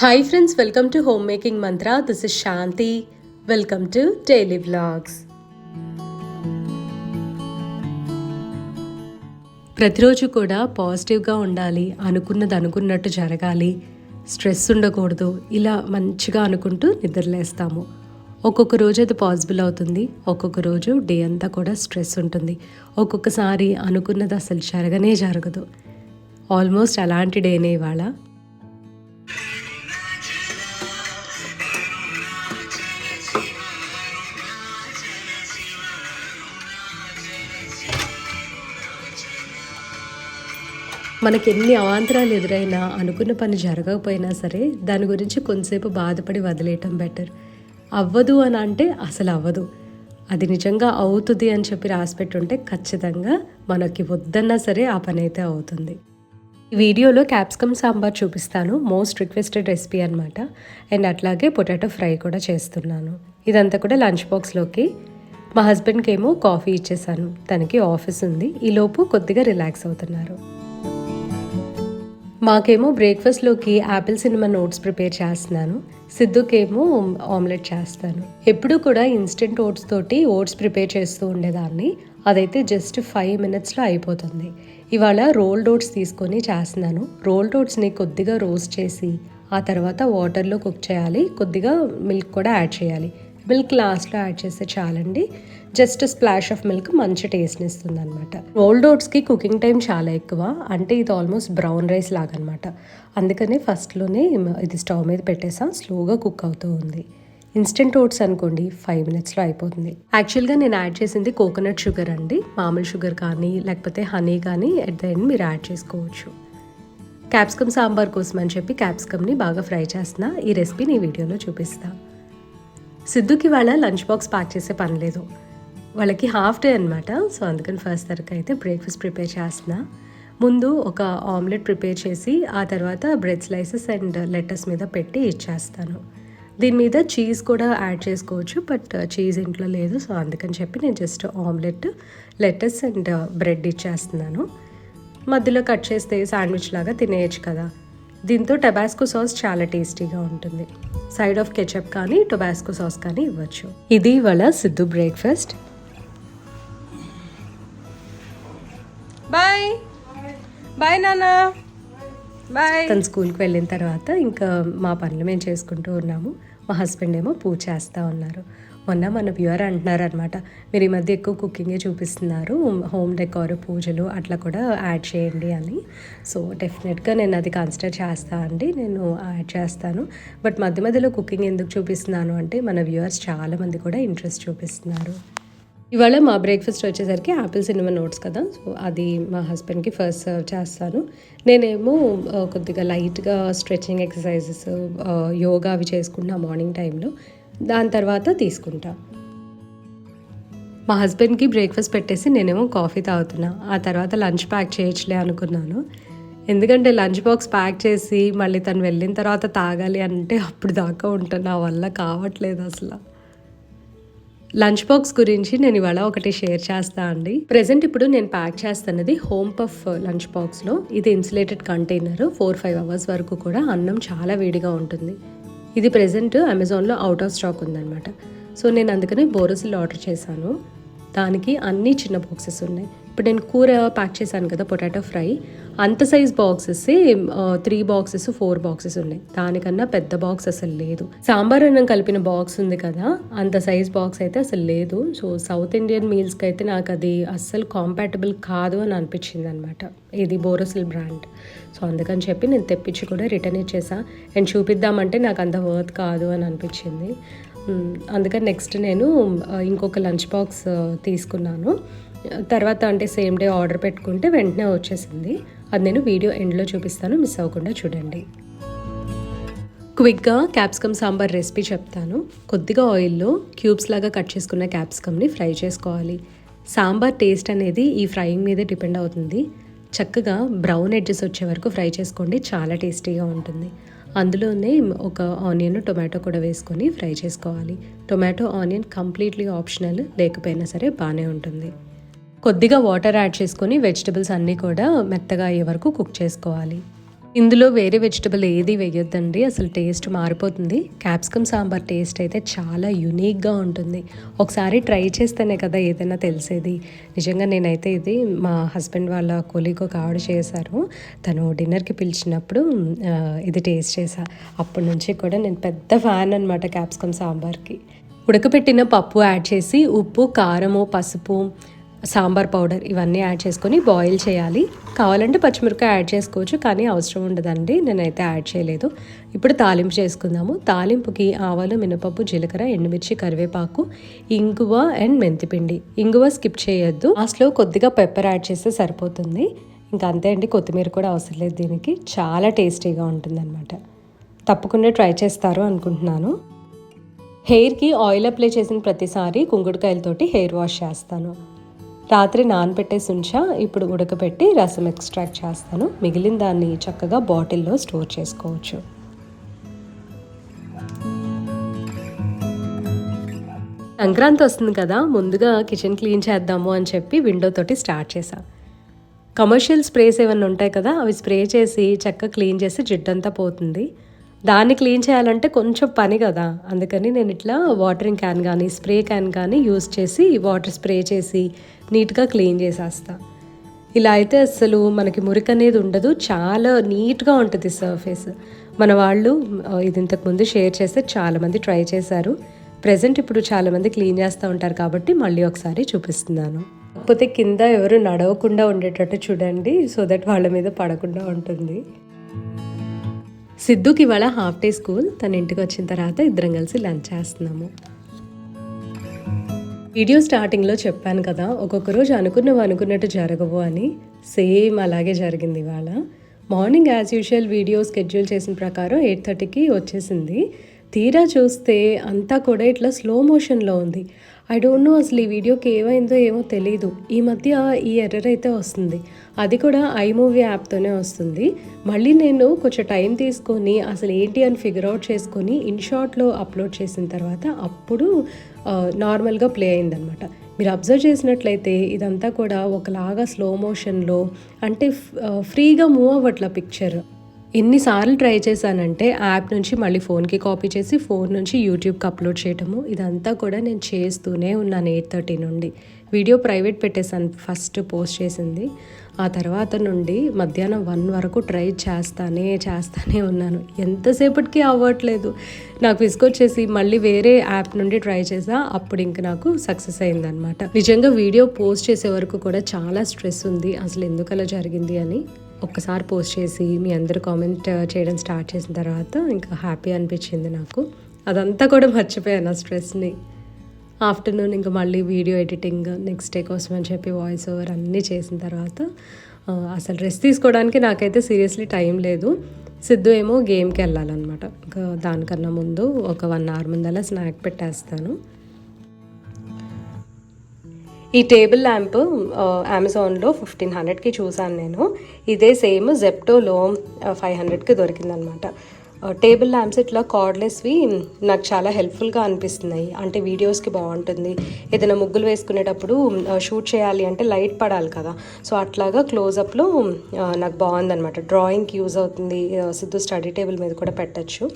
Hi friends welcome to home making Mantra this is Shanti welcome to daily vlogs ప్రతిరోజు కూడా పాజిటివ్గా ఉండాలి అనుకున్నది అనుకున్నట్టు జరగాలి. స్ట్రెస్ ఉండకూడదు ఇలా మంచిగా అనుకుంటూ నిద్రలేస్తాము. ఒక్కొక్క రోజు అది పాసిబుల్ అవుతుంది ఒక్కొక్క రోజు డే అంతా కూడా స్ట్రెస్ ఉంటుంది. ఒక్కొక్కసారి అనుకున్నది అసలు జరగనే జరగదు. ఆల్మోస్ట్ అలాంటి డేనే ఇవాళ. మనకి ఎన్ని అవాంతరాలు ఎదురైనా అనుకున్న పని జరగకపోయినా సరే దాని గురించి కొంతసేపు బాధపడి వదిలేయటం బెటర్ అవ్వదు అని అంటే అసలు అవ్వదు. అది నిజంగా అవుతుంది అని చెప్పి రాసిపెట్టుంటే ఖచ్చితంగా మనకి వద్దన్నా సరే ఆ పని అయితే అవుతుంది. ఈ వీడియోలో క్యాప్సికమ్ సాంబార్ చూపిస్తాను మోస్ట్ రిక్వెస్టెడ్ రెసిపీ అనమాట అండ్ అట్లాగే పొటాటో ఫ్రై కూడా చేస్తున్నాను. ఇదంతా కూడా లంచ్ బాక్స్లోకి మా హస్బెండ్కి ఏమో కాఫీ ఇచ్చేసాను. తనకి ఆఫీస్ ఉంది. ఈలోపు కొద్దిగా రిలాక్స్ అవుతున్నారు. మాకేమో బ్రేక్ఫాస్ట్లోకి యాపిల్ సినిమా నోట్స్ ప్రిపేర్ చేస్తున్నాను. సిద్ధుకేమో ఆమ్లెట్ చేస్తాను. ఎప్పుడు కూడా ఇన్స్టెంట్ ఓట్స్ తోటి ఓట్స్ ప్రిపేర్ చేస్తూ ఉండేదాన్ని. అదైతే జస్ట్ ఫైవ్ మినిట్స్లో అయిపోతుంది. ఇవాళ రోల్డ్ ఓట్స్ తీసుకొని చేస్తున్నాను. రోల్డ్ ఓట్స్ని కొద్దిగా రోస్ట్ చేసి ఆ తర్వాత వాటర్లో కుక్ చేయాలి. కొద్దిగా మిల్క్ కూడా యాడ్ చేయాలి. మిల్క్ లాస్ట్లో యాడ్ చేస్తే చాలండి. జస్ట్ స్ప్లాష్ ఆఫ్ మిల్క్ మంచి టేస్ట్ని ఇస్తుంది అనమాట రోల్డ్ ఓట్స్కి కుకింగ్ టైం చాలా ఎక్కువ. అంటే ఇది ఆల్మోస్ట్ బ్రౌన్ రైస్ లాగా అనమాట అందుకనే ఫస్ట్లోనే ఇది స్టవ్ మీద పెట్టేసాం. స్లోగా కుక్ అవుతూ ఉంది. ఇన్స్టెంట్ ఓట్స్ అనుకోండి ఫైవ్ మినిట్స్లో అయిపోతుంది. యాక్చువల్గా నేను యాడ్ చేసింది కోకోనట్ షుగర్ అండి. మామూలు షుగర్ కానీ లేకపోతే హనీ కానీ ఎట్ ద ఎండ్ మీరు యాడ్ చేసుకోవచ్చు. క్యాప్సికమ్ సాంబార్ కోసం అని చెప్పి క్యాప్సికమ్ని బాగా ఫ్రై చేస్తున్నా. ఈ రెసిపీని నీ వీడియోలో చూపిస్తాను సిద్ధుకి వాళ్ళ లంచ్ బాక్స్ ప్యాక్ చేసే పని లేదు. వాళ్ళకి హాఫ్ డే అనమాట సో అందుకని ఫస్ట్ తరకు అయితే బ్రేక్ఫాస్ట్ ప్రిపేర్ చేస్తున్నా. ముందు ఒక ఆమ్లెట్ ప్రిపేర్ చేసి ఆ తర్వాత బ్రెడ్ స్లైసెస్ అండ్ లెటర్స్ మీద పెట్టి ఇచ్చేస్తాను దీని మీద చీజ్ కూడా యాడ్ చేసుకోవచ్చు బట్ చీజ్ ఇంట్లో లేదు. సో అందుకని చెప్పి నేను just omelette letters and bread ఇచ్చేస్తున్నాను మధ్యలో కట్ చేస్తే శాండ్విచ్ లాగా తినేయచ్చు కదా. దీంతో టబాస్కో సాస్ చాలా టేస్టీగా ఉంటుంది. సైడ్ ఆఫ్ కెచప్ కానీ టొబాస్కో సాస్ కానీ ఇవ్వచ్చు. ఇది ఇవాళ సిద్ధు బ్రేక్ఫాస్ట్. బాయ్. బాయ్ నాన్న. బాయ్. తను స్కూల్కి వెళ్ళిన తర్వాత ఇంకా మా పనులు మేము చేసుకుంటూ ఉన్నాము. మా హస్బెండ్ ఏమో పూజ చేస్తూ ఉన్నారు. మొన్న మన వ్యూవర్ అంటున్నారు అనమాట మీరు ఈ మధ్య ఎక్కువ కుకింగే చూపిస్తున్నారు. హోమ్ డెకార్ పూజలు అట్లా కూడా యాడ్ చేయండి అని. సో డెఫినెట్గా నేను అది కన్సిడర్ చేస్తా అండి. నేను యాడ్ చేస్తాను. బట్ మధ్య మధ్యలో కుకింగ్ ఎందుకు చూపిస్తున్నాను అంటే మన వ్యూవర్స్ చాలామంది కూడా ఇంట్రెస్ట్ చూపిస్తున్నారు. ఇవాళ మా బ్రేక్ఫాస్ట్ వచ్చేసరికి యాపిల్ సినిమా నోట్స్ కదా. సో అది మా హస్బెండ్కి ఫస్ట్ సర్వ్ చేస్తాను. నేనేమో కొద్దిగా లైట్గా స్ట్రెచ్చింగ్ ఎక్సర్సైజెస్ యోగా అవి చేసుకుంటున్నా మార్నింగ్ టైంలో. దాని తర్వాత తీసుకుంటా. మా హస్బెండ్కి బ్రేక్ఫాస్ట్ పెట్టేసి నేనేమో కాఫీ తాగుతున్నా. ఆ తర్వాత లంచ్ ప్యాక్ చేయొచ్చులే అనుకున్నాను. ఎందుకంటే లంచ్ బాక్స్ ప్యాక్ చేసి మళ్ళీ తను వెళ్ళిన తర్వాత తాగాలి అంటే అప్పుడు దాకా ఉంటాను నా వల్ల కావట్లేదు అసలు. లంచ్ బాక్స్ గురించి నేను ఇవాళ ఒకటి షేర్ చేస్తా అండి. ప్రెసెంట్ ఇప్పుడు నేను ప్యాక్ చేస్తున్నది హోమ్ పఫ్ లంచ్ బాక్స్లో. ఇది insulated container. Four five hours వరకు కూడా అన్నం చాలా వేడిగా ఉంటుంది. ఇది ప్రజెంట్ అమెజాన్లో అవుట్ ఆఫ్ స్టాక్ ఉందన్నమాట. సో నేను అందుకని బోరసిల్ ఆర్డర్ చేశాను. దానికి అన్ని చిన్న బాక్సెస్ ఉన్నాయి. ఇప్పుడు నేను కూర ప్యాక్ చేశాను కదా పొటాటో ఫ్రై. అంత size boxes three boxes four boxes ఉన్నాయి. దానికన్నా పెద్ద బాక్స్ అసలు లేదు. సాంబార్ అన్నం కలిపిన బాక్స్ ఉంది కదా అంత సైజ్ బాక్స్ అయితే అసలు లేదు. సో సౌత్ ఇండియన్ మీల్స్కి అయితే నాకు అది అస్సలు కాంపాటబుల్ కాదు అని అనిపించింది అనమాట ఇది బోరోసిల్ బ్రాండ్ సో అందుకని చెప్పి నేను తెప్పించి కూడా రిటర్న్ ఇచ్చేసా. అండ్ చూపిద్దామంటే నాకు అంత వర్త్ కాదు అని అనిపించింది. అందుకని నెక్స్ట్ నేను ఇంకొక లంచ్ బాక్స్ తీసుకున్నాను. తర్వాత అంటే సేమ్ డే ఆర్డర్ పెట్టుకుంటే వెంటనే వచ్చేసింది. అది నేను వీడియో ఎండ్లో చూపిస్తాను మిస్ అవ్వకుండా చూడండి. క్విక్గా క్యాప్సికమ్ సాంబార్ రెసిపీ చెప్తాను. కొద్దిగా ఆయిల్లో క్యూబ్స్ లాగా కట్ చేసుకున్న క్యాప్సికమ్ని ఫ్రై చేసుకోవాలి. సాంబార్ టేస్ట్ అనేది ఈ ఫ్రైయింగ్ మీదే డిపెండ్ అవుతుంది. చక్కగా బ్రౌన్ ఎడ్జెస్ వచ్చే వరకు ఫ్రై చేసుకోండి చాలా టేస్టీగా ఉంటుంది. అందులోనే ఒక ఆనియన్ టొమాటో కూడా వేసుకొని ఫ్రై చేసుకోవాలి. టొమాటో ఆనియన్ కంప్లీట్లీ ఆప్షనల్ లేకపోయినా సరే బాగానే ఉంటుంది. కొద్దిగా వాటర్ యాడ్ చేసుకొని వెజిటబుల్స్ అన్నీ కూడా మెత్తగా అయ్యే వరకు కుక్ చేసుకోవాలి. ఇందులో వేరే వెజిటబుల్ ఏది వేయొద్దండి అసలు టేస్ట్ మారిపోతుంది. క్యాప్సికమ్ సాంబార్ టేస్ట్ అయితే చాలా యునీక్గా ఉంటుంది. ఒకసారి ట్రై చేస్తేనే కదా ఏదైనా తెలిసేది. నిజంగా నేనైతే ఇది మా హస్బెండ్ వాళ్ళ కొలీగ్ ఒక ఆవిడ చేశారు. తను డిన్నర్కి పిలిచినప్పుడు ఇది టేస్ట్ చేశా. అప్పటి నుంచి కూడా నేను పెద్ద ఫ్యాన్ అనమాట క్యాప్సికమ్ సాంబార్కి. ఉడకపెట్టిన పప్పు యాడ్ చేసి ఉప్పు కారము పసుపు సాంబార్ పౌడర్ ఇవన్నీ యాడ్ చేసుకొని బాయిల్ చేయాలి. కావాలంటే పచ్చిమిరపకాయ యాడ్ చేసుకోవచ్చు కానీ అవసరం ఉండదండి. నేనైతే యాడ్ చేయలేదు. ఇప్పుడు తాలింపు చేసుకుందాము. తాలింపుకి ఆవాలు మినపప్పు జీలకర్ర ఎండుమిర్చి కరివేపాకు ఇంగువ అండ్ మెంతిపిండి. ఇంగువ స్కిప్ చేయొద్దు. లాస్ట్లో కొద్దిగా పెప్పర్ యాడ్ చేస్తే సరిపోతుంది. ఇంకా అంతే అండి. కొత్తిమీర కూడా అవసరం లేదు దీనికి. చాలా టేస్టీగా ఉంటుందన్నమాట. తప్పకుండా ట్రై చేస్తారు అనుకుంటున్నాను. హెయిర్కి ఆయిల్ అప్లై చేసిన ప్రతిసారి కుంకుడుకాయలతోటి హెయిర్ వాష్ చేస్తాను. రాత్రి నానబెట్టేసి ఉంచా ఇప్పుడు ఉడకబెట్టి రసం ఎక్స్ట్రాక్ట్ చేస్తాను. మిగిలిన దాన్ని చక్కగా బాటిల్లో స్టోర్ చేసుకోవచ్చు. సంక్రాంతి వస్తుంది కదా ముందుగా కిచెన్ క్లీన్ చేద్దాము అని చెప్పి విండో తోటి స్టార్ట్ చేశా. కమర్షియల్ స్ప్రేస్ ఏమైనా ఉంటాయి కదా అవి స్ప్రే చేసి చక్కగా క్లీన్ చేసి జిడ్డంతా పోతుంది. దాన్ని క్లీన్ చేయాలంటే కొంచెం పని కదా. అందుకని నేను ఇట్లా వాటరింగ్ క్యాన్ కానీ స్ప్రే క్యాన్ కానీ యూజ్ చేసి వాటర్ స్ప్రే చేసి నీట్గా క్లీన్ చేసేస్తా. ఇలా అయితే అసలు మనకి మురికి అనేది ఉండదు. చాలా నీట్గా ఉంటుంది సర్ఫేస్. మన వాళ్ళు ఇది ఇంతకుముందు షేర్ చేస్తే చాలామంది ట్రై చేశారు. ప్రజెంట్ ఇప్పుడు చాలామంది క్లీన్ చేస్తూ ఉంటారు కాబట్టి మళ్ళీ ఒకసారి చూపిస్తున్నాను. కాకపోతే కింద ఎవరు నడవకుండా ఉండేటట్టు చూడండి సో దట్ వాళ్ళ మీద పడకుండా ఉంటుంది. సిద్ధుకి ఇవాళ హాఫ్ డే స్కూల్. తన ఇంటికి వచ్చిన తర్వాత ఇద్దరం కలిసి లంచ్ చేస్తున్నాము. వీడియో స్టార్టింగ్లో చెప్పాను కదా ఒక్కొక్క రోజు అనుకున్నవి అనుకున్నట్టు జరగవు అని. సేమ్ అలాగే జరిగింది ఇవాళ. Morning as usual video schedule చేసిన ప్రకారం ఎయిట్ థర్టీకి వచ్చేసింది. తీరా చూస్తే అంతా కూడా ఇట్లా స్లో మోషన్లో ఉంది. ఐ డోంట్ నో అసలు ఈ వీడియోకి ఏమైందో ఏమో తెలియదు ఈ మధ్య ఈ ఎర్రర్ అయితే వస్తుంది. అది కూడా ఐమూవీ యాప్తోనే వస్తుంది. మళ్ళీ నేను కొంచెం టైం తీసుకొని అసలు ఏంటి అని ఫిగర్ అవుట్ చేసుకొని ఇన్ షార్ట్లో అప్లోడ్ చేసిన తర్వాత అప్పుడు నార్మల్గా ప్లే అయిందనమాట మీరు అబ్జర్వ్ చేసినట్లయితే ఇదంతా కూడా ఒకలాగా స్లో మోషన్లో అంటే ఫ్రీగా మూవ్ అవ్వట్ల పిక్చర్ ఎన్నిసార్లు ట్రై చేశానంటే యాప్ నుంచి మళ్ళీ ఫోన్కి కాపీ చేసి ఫోన్ నుంచి యూట్యూబ్కి అప్లోడ్ చేయటము. ఇదంతా కూడా నేను చేస్తూనే ఉన్నాను ఎయిట్ థర్టీ నుండి. వీడియో ప్రైవేట్ పెట్టేశాను ఫస్ట్ పోస్ట్ చేసింది. ఆ తర్వాత నుండి మధ్యాహ్నం వన్ వరకు ట్రై చేస్తానే చేస్తానే ఉన్నాను. ఎంతసేపటికి అవ్వట్లేదు. నాకు విసుకొచ్చేసి మళ్ళీ వేరే యాప్ నుండి ట్రై చేసా. అప్పుడు ఇంక నాకు సక్సెస్ అయిందనమాట నిజంగా వీడియో పోస్ట్ చేసే వరకు కూడా చాలా స్ట్రెస్ ఉంది. అసలు ఎందుకలా జరిగింది అని. ఒక్కసారి పోస్ట్ చేసి మీ అందరు కామెంట్ చేయడం స్టార్ట్ చేసిన తర్వాత ఇంకా హ్యాపీ అనిపించింది నాకు. అదంతా కూడా మర్చిపోయాను ఆ స్ట్రెస్ని. ఆఫ్టర్నూన్ ఇంకా మళ్ళీ వీడియో ఎడిటింగ్ నెక్స్ట్ డే కోసం అని చెప్పి వాయిస్ ఓవర్ అన్నీ చేసిన తర్వాత అసలు రెస్ట్ తీసుకోవడానికి నాకైతే సీరియస్లీ టైం లేదు. సిద్ధు ఏమో గేమ్కి వెళ్ళాలన్నమాట. ఇంకా దానికన్నా ముందు ఒక వన్ అవర్ ముందలా స్నాక్ పెట్టేస్తాను. ఈ టేబుల్ ల్యాంప్ అమెజాన్లో ఫిఫ్టీన్ హండ్రెడ్కి చూసాను నేను. ఇదే సేమ్ జెప్టోలో ఫైవ్ హండ్రెడ్కి దొరికిందనమాట. టేబుల్ ల్యాంప్స్ ఇట్లా కార్డ్లెస్వి నాకు చాలా హెల్ప్ఫుల్గా అనిపిస్తున్నాయి. అంటే వీడియోస్కి బాగుంటుంది. ఏదైనా ముగ్గులు వేసుకునేటప్పుడు షూట్ చేయాలి అంటే లైట్ పడాలి కదా. సో అట్లాగా క్లోజప్లో నాకు బాగుందనమాట. డ్రాయింగ్కి యూజ్ అవుతుంది. సిద్ధు స్టడీ టేబుల్ మీద కూడా పెట్టచ్చు.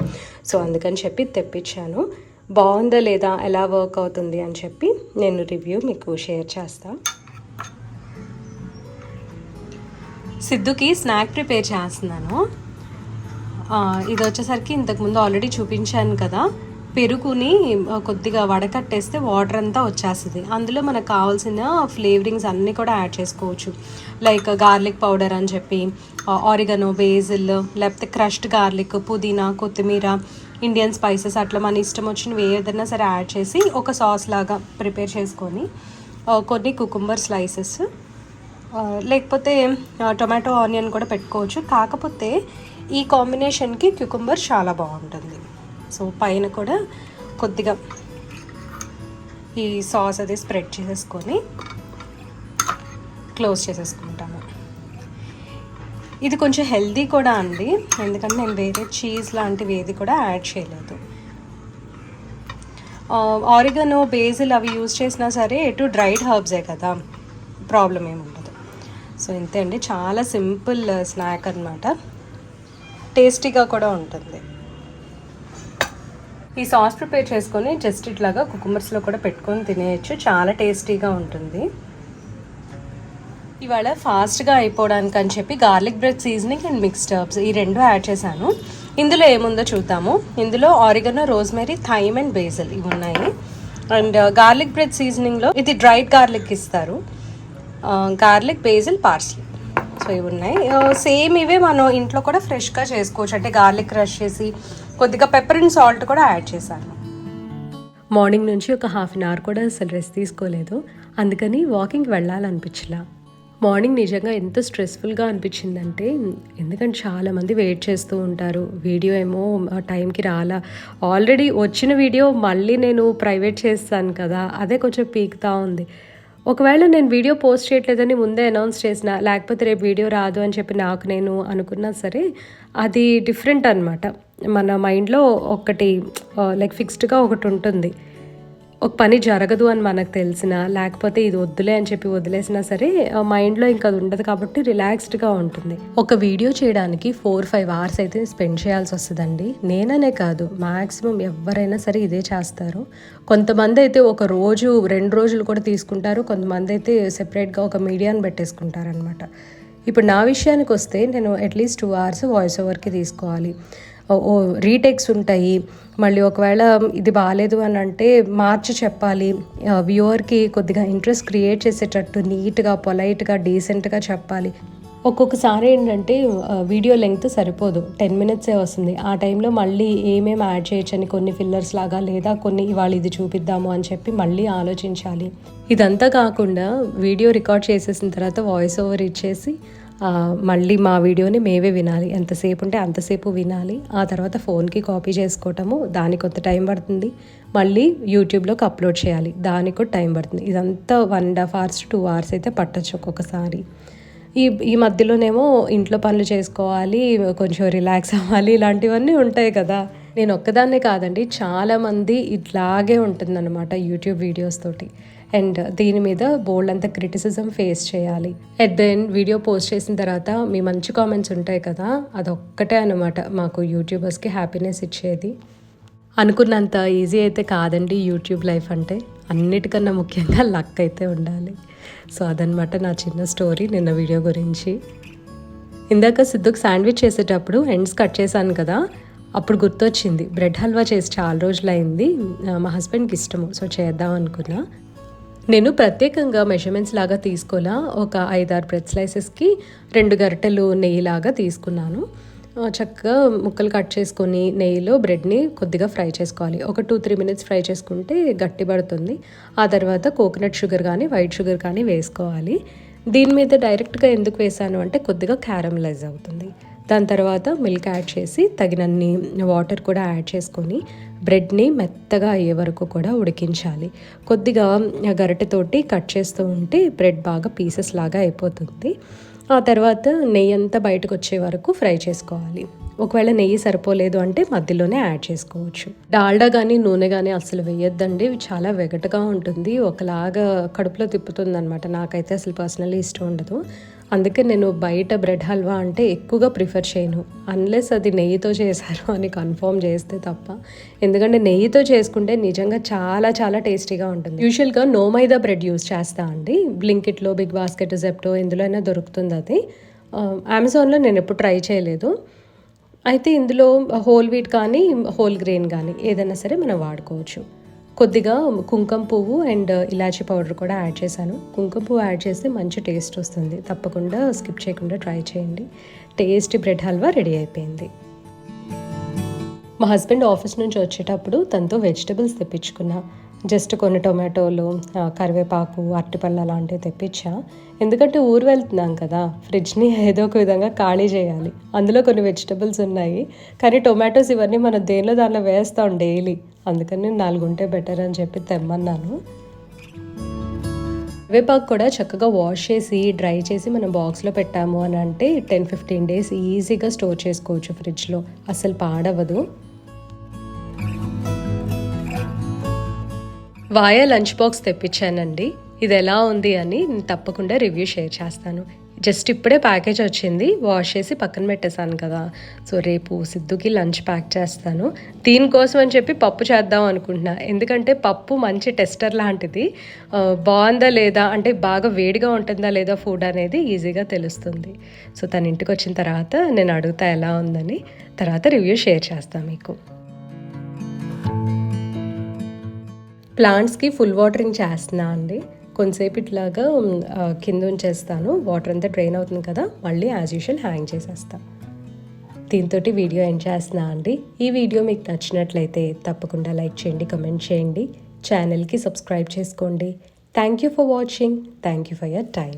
సో అందుకని చెప్పి తెప్పించాను. బాగుందా లేదా? ఎలా వర్క్ అవుతుంది? అని చెప్పి నేను రివ్యూ మీకు షేర్ చేస్తా. సిద్ధుకి స్నాక్ ప్రిపేర్ చేస్తున్నాను. ఇది వచ్చేసరికి ఇంతకుముందు ఆల్రెడీ చూపించాను కదా. పెరుగుని కొద్దిగా వడకట్టేస్తే వాటర్ అంతా వచ్చేస్తుంది. అందులో మనకు కావాల్సిన ఫ్లేవరింగ్స్ అన్నీ కూడా యాడ్ చేసుకోవచ్చు. లైక్ గార్లిక్ పౌడర్ అని చెప్పి ఆరిగనో బేజిల్ లేకపోతే క్రష్డ్ గార్లిక్ పుదీనా కొత్తిమీర ఇండియన్ స్పైసెస్ అట్లా మన ఇష్టం వచ్చినవి ఏదైనా సరే యాడ్ చేసి ఒక సాస్ లాగా ప్రిపేర్ చేసుకొని కొన్ని కుకుంబర్ స్లైసెస్ లేకపోతే టొమాటో ఆనియన్ కూడా పెట్టుకోవచ్చు. కాకపోతే ఈ కాంబినేషన్కి క్యుకుంబర్ చాలా బాగుంటుంది. సో పైన కూడా కొద్దిగా ఈ సాస్ అది స్ప్రెడ్ చేసేసుకొని క్లోజ్ చేసేసుకుంటాము. ఇది కొంచెం హెల్దీ కూడా అండి. ఎందుకంటే నేను వేరే చీజ్ లాంటివి ఏది కూడా యాడ్ చేయలేదు. ఆరిగనో బేజిల్ అవి యూజ్ చేసినా సరే ఎటు డ్రైడ్ హర్బ్సే కదా. ప్రాబ్లం ఏమి ఉండదు. సో ఇంతే అండి. చాలా సింపుల్ స్నాక్ అనమాట టేస్టీగా కూడా ఉంటుంది. ఈ సాస్ ప్రిపేర్ చేసుకొని జస్ట్ ఇట్లాగా కుకుమర్స్లో కూడా పెట్టుకొని తినేయచ్చు. చాలా టేస్టీగా ఉంటుంది. ఇవాళ ఫాస్ట్గా అయిపోవడానికి అని చెప్పి garlic bread seasoning and mixed herbs ఈ రెండు యాడ్ చేశాను. ఇందులో ఏముందో చూద్దాము. ఇందులో oregano rosemary thyme and basil ఇవి ఉన్నాయి. అండ్ uh, గార్లిక్ బ్రెడ్ సీజనింగ్లో ఇది డ్రైడ్ గార్లిక్ ఇస్తారు. గార్లిక్ బేజల్ పార్స్లీ సో ఇవి ఉన్నాయి. Uh, సేమ్ ఇవే మనం ఇంట్లో కూడా ఫ్రెష్గా చేసుకోవచ్చు. అంటే గార్లిక్ క్రష్ చేసి కొద్దిగా పెప్పర్ అండ్ సాల్ట్ కూడా యాడ్ చేశాను. మార్నింగ్ నుంచి ఒక హాఫ్ అన్ అవర్ కూడా అసలు రెస్ట్ తీసుకోలేదు. అందుకని వాకింగ్కి వెళ్ళాలనిపించలా. మార్నింగ్ నిజంగా ఎంత స్ట్రెస్ఫుల్గా అనిపించిందంటే ఎందుకంటే చాలామంది వెయిట్ చేస్తూ ఉంటారు. వీడియో ఏమో టైంకి రాలా. ఆల్రెడీ వచ్చిన వీడియో మళ్ళీ నేను ప్రైవేట్ చేస్తాను కదా అదే కొంచెం పీకుతా ఉంది. ఒకవేళ నేను వీడియో పోస్ట్ చేయట్లేదని ముందే అనౌన్స్ చేసిన లేకపోతే రేపు వీడియో రాదు అని చెప్పి నాకు నేను అనుకున్నా సరే అది డిఫరెంట్ అనమాట మన మైండ్లో ఒకటి లైక్ ఫిక్స్డ్గా ఒకటి ఉంటుంది. ఒక పని జరగదు అని మనకు తెలిసిన లేకపోతే ఇది వద్దులే అని చెప్పి వదిలేసినా సరే మైండ్లో ఇంకా అది ఉండదు కాబట్టి రిలాక్స్డ్గా ఉంటుంది. ఒక వీడియో చేయడానికి ఫోర్ ఫైవ్ అవర్స్ అయితే స్పెండ్ చేయాల్సి వస్తుందండి. నేననే కాదు మ్యాక్సిమం ఎవరైనా సరే ఇదే చేస్తారు. కొంతమంది అయితే ఒక రోజు రెండు రోజులు కూడా తీసుకుంటారు. కొంతమంది అయితే సెపరేట్గా ఒక మీడియాని పెట్టేసుకుంటారనమాట ఇప్పుడు నా విషయానికి వస్తే నేను at least two hours voice ఓవర్కి తీసుకోవాలి. రీటేక్స్ ఉంటాయి. మళ్ళీ ఒకవేళ ఇది బాగాలేదు అని అంటే మార్చి చెప్పాలి. వ్యూవర్కి కొద్దిగా ఇంట్రెస్ట్ క్రియేట్ చేసేటట్టు నీట్గా పొలైట్గా డీసెంట్గా చెప్పాలి. ఒక్కొక్కసారి ఏంటంటే వీడియో లెంగ్త్ సరిపోదు. టెన్ మినిట్సే వస్తుంది. ఆ టైంలో మళ్ళీ ఏమేమి యాడ్ చేయొచ్చని కొన్ని ఫిల్లర్స్ లాగా లేదా కొన్ని ఇవాళ ఇది చూపిద్దాము అని చెప్పి మళ్ళీ ఆలోచించాలి. ఇదంతా కాకుండా వీడియో రికార్డ్ చేసేసిన తర్వాత వాయిస్ ఓవర్ ఇచ్చేసి మళ్ళీ మా వీడియోని మేవే వినాలి. ఎంతసేపు ఉంటే అంతసేపు వినాలి. ఆ తర్వాత ఫోన్కి కాపీ చేసుకోవటము దానికి కొంత టైం పడుతుంది. మళ్ళీ యూట్యూబ్లోకి అప్లోడ్ చేయాలి. దానికి కూడా టైం పడుతుంది. ఇదంతా one and half hours two hours అయితే పట్టచ్చు ఒక్కొక్కసారి. ఈ ఈ మధ్యలోనేమో ఇంట్లో పనులు చేసుకోవాలి కొంచెం రిలాక్స్ అవ్వాలి ఇలాంటివన్నీ ఉంటాయి కదా. నేను ఒక్కదాన్నే కాదండి చాలామంది ఇట్లాగే ఉంటుందన్నమాట యూట్యూబ్ వీడియోస్ తోటి. అండ్ దీని మీద బోల్డ్ అంత క్రిటిసిజం ఫేస్ చేయాలి. అట్ దెన్ వీడియో పోస్ట్ చేసిన తర్వాత మీ మంచి కామెంట్స్ ఉంటాయి కదా అదొక్కటే అనమాట మాకు యూట్యూబర్స్కి హ్యాపీనెస్ ఇచ్చేది. అనుకున్నంత ఈజీ అయితే కాదండి యూట్యూబ్ లైఫ్ అంటే అన్నిటికన్నా ముఖ్యంగా లక్ అయితే ఉండాలి. సో అదనమాట నా చిన్న స్టోరీ నిన్న వీడియో గురించి. ఇందాక సిద్ధుకు శాండ్విచ్ చేసేటప్పుడు ఎండ్స్ కట్ చేశాను కదా అప్పుడు గుర్తొచ్చింది బ్రెడ్ హల్వా చేసి చాలా రోజులైంది మా హస్బెండ్కి ఇష్టము సో చేద్దాం అనుకున్నా. నేను ప్రత్యేకంగా మెజర్మెంట్స్ లాగా తీసుకోలా? ఒక ఐదారు బ్రెడ్ స్లైసెస్కి రెండు గరిటెలు నెయ్యిలాగా తీసుకున్నాను. చక్కగా ముక్కలు కట్ చేసుకొని నెయ్యిలో బ్రెడ్ని కొద్దిగా ఫ్రై చేసుకోవాలి. ఒక టూ త్రీ మినిట్స్ ఫ్రై చేసుకుంటే గట్టి పడుతుంది ఆ తర్వాత కోకోనట్ షుగర్ కానీ వైట్ షుగర్ కానీ వేసుకోవాలి. దీని మీద డైరెక్ట్గా ఎందుకు వేసాను అంటే కొద్దిగా క్యారమలైజ్ అవుతుంది. దాని తర్వాత మిల్క్ యాడ్ చేసి తగినన్ని వాటర్ కూడా యాడ్ చేసుకొని బ్రెడ్ని మెత్తగా అయ్యే వరకు కూడా ఉడికించాలి. కొద్దిగా గరిటెతోటి కట్ చేస్తూ ఉంటే బ్రెడ్ బాగా పీసెస్ లాగా అయిపోతుంది. ఆ తర్వాత నెయ్యి అంతా బయటకు వచ్చే వరకు ఫ్రై చేసుకోవాలి. ఒకవేళ నెయ్యి సరిపోలేదు అంటే మధ్యలోనే యాడ్ చేసుకోవచ్చు. డాల్డా కానీ నూనె కానీ అసలు వేయొద్దండి. చాలా వెగటగా ఉంటుంది. ఒకలాగా కడుపులో తిప్పుతుంది అనమాట నాకైతే అసలు పర్సనల్లీ ఇష్టం ఉండదు. అందుకే నేను బయట బ్రెడ్ హల్వా అంటే ఎక్కువగా ప్రిఫర్ చేయను. అన్లెస్ అది నెయ్యితో చేశారు అని కన్ఫర్మ్ చేస్తే తప్ప. ఎందుకంటే నెయ్యితో చేసుకుంటే నిజంగా చాలా చాలా టేస్టీగా ఉంటుంది. యూజువల్గా నోమైదా బ్రెడ్ యూస్ చేస్తా అండి. బ్లింకిట్లో బిగ్ బాస్కెట్ జెప్టో అయినా దొరుకుతుంది అది. అమెజాన్లో నేను ఎప్పుడు ట్రై చేయలేదు. అయితే ఇందులో హోల్ వీట్ కానీ హోల్ గ్రెయిన్ కానీ ఏదైనా సరే మనం వాడుకోవచ్చు. కొద్దిగా కుంకుమ పువ్వు అండ్ ఇలాచీ పౌడర్ కూడా యాడ్ చేశాను. కుంకుమ పువ్వు యాడ్ చేస్తే మంచి టేస్ట్ వస్తుంది. తప్పకుండా స్కిప్ చేయకుండా ట్రై చేయండి. టేస్టీ బ్రెడ్ హల్వా రెడీ అయిపోయింది. మా హస్బెండ్ ఆఫీస్ నుంచి వచ్చేటప్పుడు తనతో వెజిటబుల్స్ తెప్పించుకున్నా. జస్ట్ కొన్ని టొమాటోలు కరివేపాకు అరటిపళ్ళు అలాంటివి తెప్పించా. ఎందుకంటే ఊరు వెళ్తున్నాం కదా ఫ్రిడ్జ్ని ఏదో ఒక విధంగా ఖాళీ చేయాలి. అందులో కొన్ని వెజిటబుల్స్ ఉన్నాయి. కానీ టొమాటోస్ ఇవన్నీ మనం దేనిలో దానిలో వేస్తాం డైలీ. అందుకని నాలుగు ఉంటే బెటర్ అని చెప్పి తెమ్మన్నాను. కరివేపాకు కూడా చక్కగా వాష్ చేసి డ్రై చేసి మనం బాక్స్లో పెట్టాము అని అంటే టెన్ ఫిఫ్టీన్ డేస్ ఈజీగా స్టోర్ చేసుకోవచ్చు ఫ్రిడ్జ్లో. అసలు పాడవదు వాయా లంచ్ బాక్స్ తెప్పించానండి. ఇది ఎలా ఉంది అని నేను తప్పకుండా రివ్యూ షేర్ చేస్తాను. జస్ట్ ఇప్పుడే ప్యాకేజ్ వచ్చింది వాష్ చేసి పక్కన పెట్టేశాను కదా. సో రేపు సిద్ధుకి లంచ్ ప్యాక్ చేస్తాను. దీనికోసం అని చెప్పి పప్పు చేద్దాం అనుకుంటున్నా. ఎందుకంటే పప్పు మంచి టెస్టర్ లాంటిది. బాగుందా లేదా? అంటే బాగా వేడిగా ఉంటుందా లేదా ఫుడ్ అనేది ఈజీగా తెలుస్తుంది. సో తన ఇంటికి వచ్చిన తర్వాత నేను అడుగుతా ఎలా ఉందని తర్వాత రివ్యూ షేర్ చేస్తాను మీకు. ప్లాంట్స్కి ఫుల్ వాటరింగ్ చేస్తున్నా అండి. కొంతసేపు ఇట్లాగా కింద ఉంచేస్తాను. వాటర్ అంతా డ్రైన్ అవుతుంది కదా మళ్ళీ యాజ్ యూజువల్ హ్యాంగ్ చేసేస్తా. దీంతో వీడియో ఎండ్ చేస్తున్నా అండి. ఈ వీడియో మీకు నచ్చినట్లయితే తప్పకుండా లైక్ చేయండి కమెంట్ చేయండి. ఛానల్కి సబ్స్క్రైబ్ చేసుకోండి. Thank you for watching. Thank you for your time